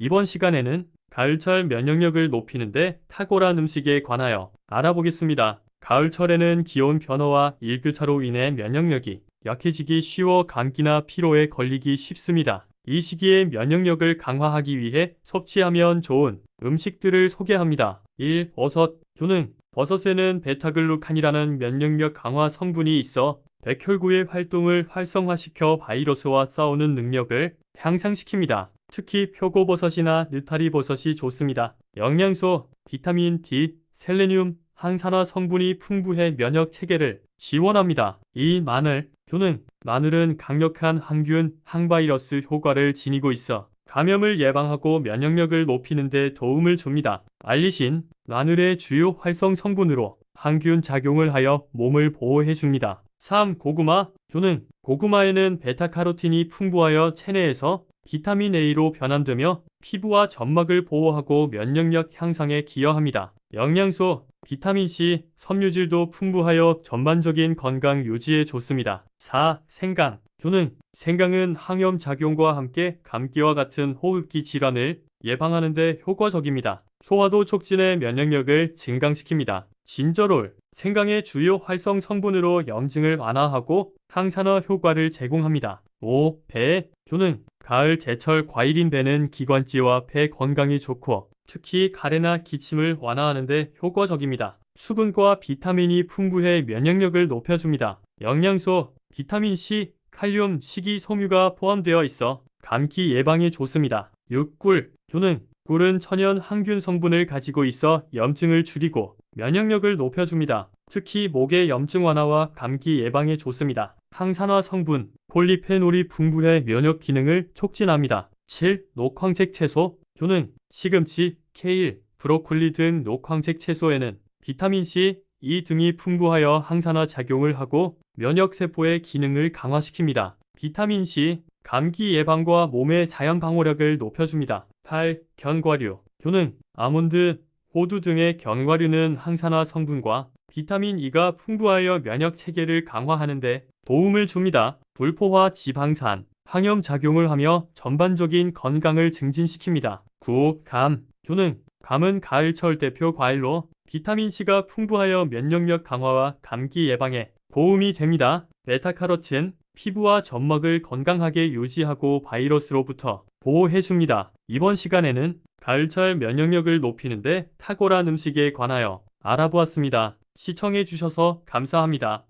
이번 시간에는 가을철 면역력을 높이는데 탁월한 음식에 관하여 알아보겠습니다. 가을철에는 기온 변화와 일교차로 인해 면역력이 약해지기 쉬워 감기나 피로에 걸리기 쉽습니다. 이 시기에 면역력을 강화하기 위해 섭취하면 좋은 음식들을 소개합니다. 1. 버섯, 효능 버섯에는 베타글루칸이라는 면역력 강화 성분이 있어 백혈구의 활동을 활성화시켜 바이러스와 싸우는 능력을 향상시킵니다. 특히 표고버섯이나 느타리버섯이 좋습니다. 영양소, 비타민 D, 셀레늄, 항산화 성분이 풍부해 면역 체계를 지원합니다. 2. 마늘, 효능 마늘은 강력한 항균, 항바이러스 효과를 지니고 있어 감염을 예방하고 면역력을 높이는 데 도움을 줍니다. 알리신, 마늘의 주요 활성 성분으로 항균 작용을 하여 몸을 보호해 줍니다. 3. 고구마, 효능 고구마에는 베타카로틴이 풍부하여 체내에서 비타민 A로 변환되며 피부와 점막을 보호하고 면역력 향상에 기여합니다. 영양소, 비타민C, 섬유질도 풍부하여 전반적인 건강 유지에 좋습니다. 4. 생강, 효능 생강은 항염 작용과 함께 감기와 같은 호흡기 질환을 예방하는 데 효과적입니다. 소화도 촉진해 면역력을 증강시킵니다. 진저롤, 생강의 주요 활성 성분으로 염증을 완화하고 항산화 효과를 제공합니다. 5. 배, 효능 가을 제철 과일인 배는 기관지와 폐 건강이 좋고 특히 가래나 기침을 완화하는 데 효과적입니다. 수분과 비타민이 풍부해 면역력을 높여줍니다. 영양소, 비타민C, 칼륨, 식이섬유가 포함되어 있어 감기 예방에 좋습니다. 6. 꿀, 효능 꿀은 천연 항균 성분을 가지고 있어 염증을 줄이고 면역력을 높여줍니다. 특히 목의 염증 완화와 감기 예방에 좋습니다. 항산화 성분, 폴리페놀이 풍부해 면역 기능을 촉진합니다. 7. 녹황색 채소, 효능, 시금치, 케일, 브로콜리 등 녹황색 채소에는 비타민C, E 등이 풍부하여 항산화 작용을 하고 면역세포의 기능을 강화시킵니다. 비타민C, 감기 예방과 몸의 자연 방어력을 높여줍니다. 8. 견과류, 효능, 아몬드, 호두 등의 견과류는 항산화 성분과 비타민 E가 풍부하여 면역 체계를 강화하는 데 도움을 줍니다. 불포화 지방산, 항염 작용을 하며 전반적인 건강을 증진시킵니다. 9. 감, 효능, 감은 가을철 대표 과일로 비타민C가 풍부하여 면역력 강화와 감기 예방에 도움이 됩니다. 베타카로틴, 피부와 점막을 건강하게 유지하고 바이러스로부터 보호해줍니다. 이번 시간에는 가을철 면역력을 높이는데 탁월한 음식에 관하여 알아보았습니다. 시청해주셔서 감사합니다.